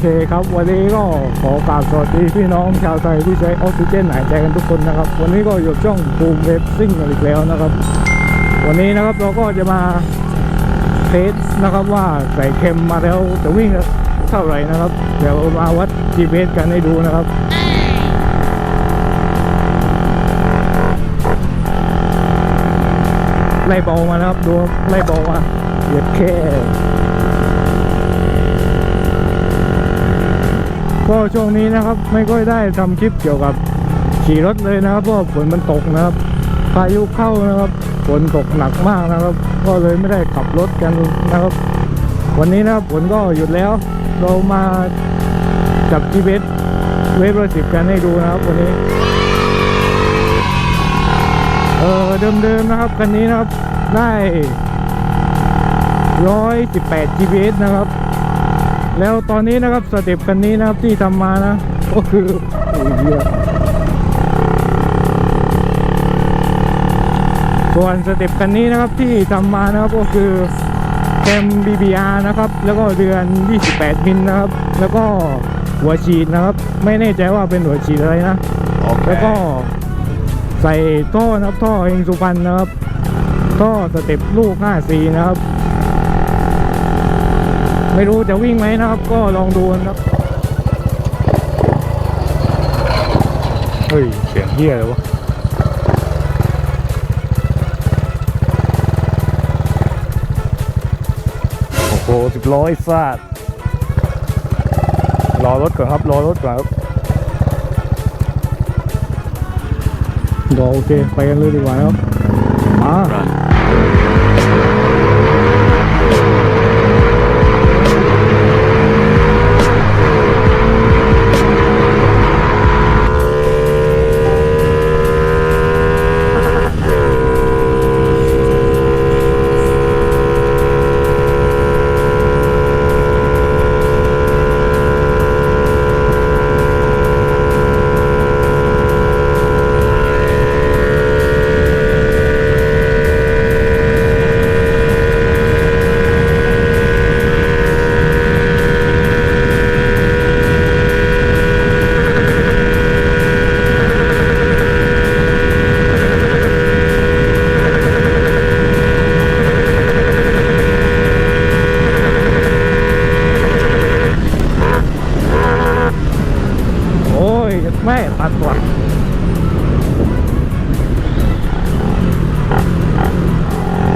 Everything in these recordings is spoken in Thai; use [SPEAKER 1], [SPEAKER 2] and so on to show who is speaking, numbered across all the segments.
[SPEAKER 1] เคครับ วันนี้ก็ขอกราบสวัสดีพี่น้องชาวไทยที่ใช้ออกซิเจนหายใจกันทุกคนนะครับ วันนี้ก็อยู่ช่องบูมเวฟซิ่งกันอีกแล้วนะครับ วันนี้นะครับเราก็จะมาเทสนะครับว่าใส่เค็มมาแล้วจะวิ่งเท่าไหร่นะครับ เดี๋ยวมาวัด GPS กันให้ดูนะครับไล่เบามานะครับดูไล่เบามาเหยียดแค่ ก็ช่วงนี้นะครับไม่ค่อยได้ทำคลิปเกี่ยวกับขี่รถเลยนะครับเพราะฝนมันตกนะครับพายุเข้านะครับฝนตกหนักมากนะครับ ก็เลยไม่ได้ขับรถกันนะครับ วันนี้นะครับฝนก็หยุดแล้ว เรามาจับ GPS เวฟร้อยสิบกันให้ดูนะครับวันนี้เออเดิมๆนะครับคันนี้นะครับได้ร้อยสิบแปด GPS นะครับ แล้วตอนนี้นะครับสเต็ปคันนี้นะครับที่ทำมานะก็คือโอ้ยเหี้ยส่วนสเต็ปคันนี้นะครับที่ทำมานะครับก็คือแคม BBR นะครับ แล้วก็เดือน 28 มิลนะครับ แล้วก็หัวฉีดนะครับ ไม่แน่ใจว่าเป็นหัวฉีดอะไรนะแล้วก็ใส่ท่อนะครับท่อเองสุพรรณนะครับท่อสเต็ปลูก 5C นะครับ ไม่รู้จะวิ่งไหมนะครับ ก็ลองดูนะครับ เฮ้ย เสียงเฮี้ยเลยวะโอ้โหสิบร้อยซาดรอรถก่อนครับ รอรถก่อนครับรอโอเค ไปกันเลยดีกว่าครับมา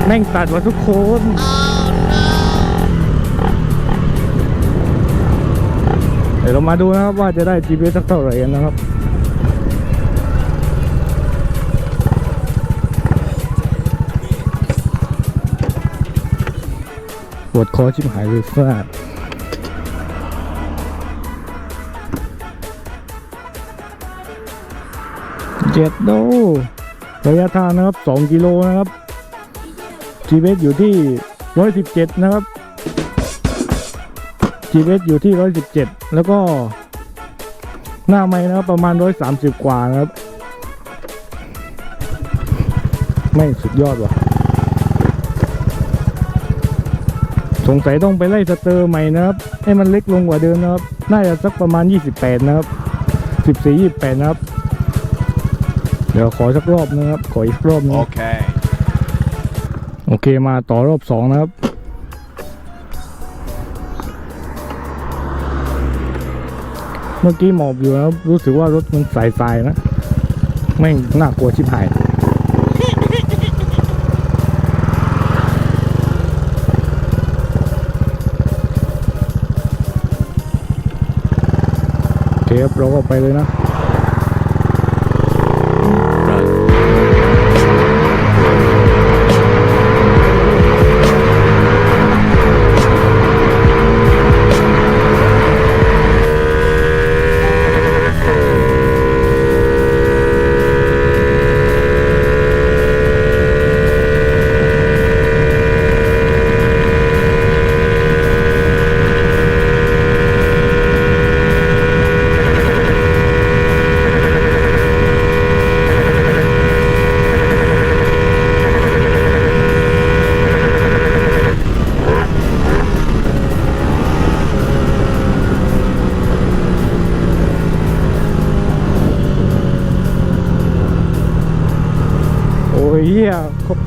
[SPEAKER 1] แม่งตัดว่ะทุกคนเดี๋ยวเรามาดูนะครับว่าจะได้ GPS สักเท่าไหร่กันนะครับปวดคอชิบหายเลยฟาดเจ็ดโลระยะทางนะครับ 2 กิโลนะครับ GPS อยู่ที่ 117 นะครับ GPS อยู่ที่ 117 แล้วก็หน้าไม้นะครับประมาณ 130 กว่านะครับ ไม่สุดยอดว่ะ สงสัยต้องไปไล่สเตอร์ใหม่นะครับ ให้มันเล็กลงกว่าเดิมนะครับ น่าจะสักประมาณ 28 นะครับ 14 28 นะครับ เดี๋ยวขอสักรอบนะครับ ขออีกรอบนึง
[SPEAKER 2] Okay.
[SPEAKER 1] โอเคมาต่อรอบสองนะครับ เมื่อกี้หมอบอยู่นะครับรู้สึกว่ารถมันสายสายๆนะไม่น่ากลัวชิบหายโอเคครับเราก็ไปเลยนะ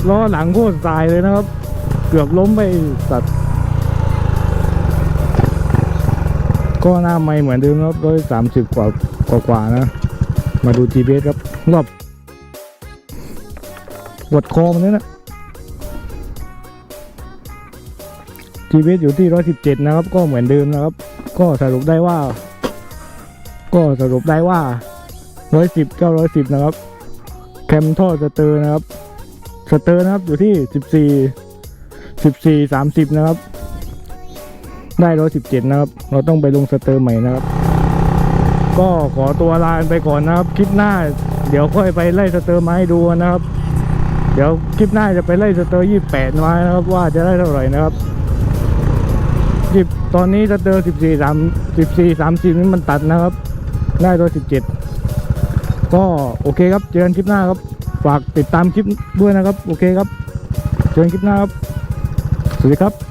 [SPEAKER 1] ล้อหลังโคตรสายเลยนะครับ เกือบล้มไปสัตว์ก็หน้าไม่เหมือนเดิมครับร้อยสามสิบกว่ากว่ากว่านะ มาดู GPS ครับรอบปวดคอมันนี่นะ GPS อยู่ที่ร้อยสิบเจ็ดนะครับ ก็เหมือนเดิมนะครับ ก็สรุปได้ว่า ก็สรุปได้ว่าร้อยสิบเก้าร้อยสิบนะครับ แคมท่อสเตอร์นะครับ สเตอร์นะครับอยู่ที่สิบสี่สิบสี่สามสิบนะครับ ได้ร้อยสิบเจ็ดนะครับ เราต้องไปลงสเตอร์ใหม่นะครับ ก็ขอตัวลาไปก่อนนะครับ คลิปหน้า เดี๋ยวค่อยไปไล่สเตอร์มาให้ดูนะครับ เดี๋ยวคลิปหน้าจะไปไล่สเตอร์ยี่แปดมานะครับ ว่าจะได้เท่าไหร่นะครับสิบตอนนี้สเตอร์สิบสี่สามสิบสี่สามสิบนี่มันตัดนะครับ ได้ร้อยสิบเจ็ดก็โอเคครับ เจอกันคลิปหน้าครับ ฝากติดตามคลิปด้วยนะครับ โอเคครับเจอกันคลิปหน้าครับ สวัสดีครับ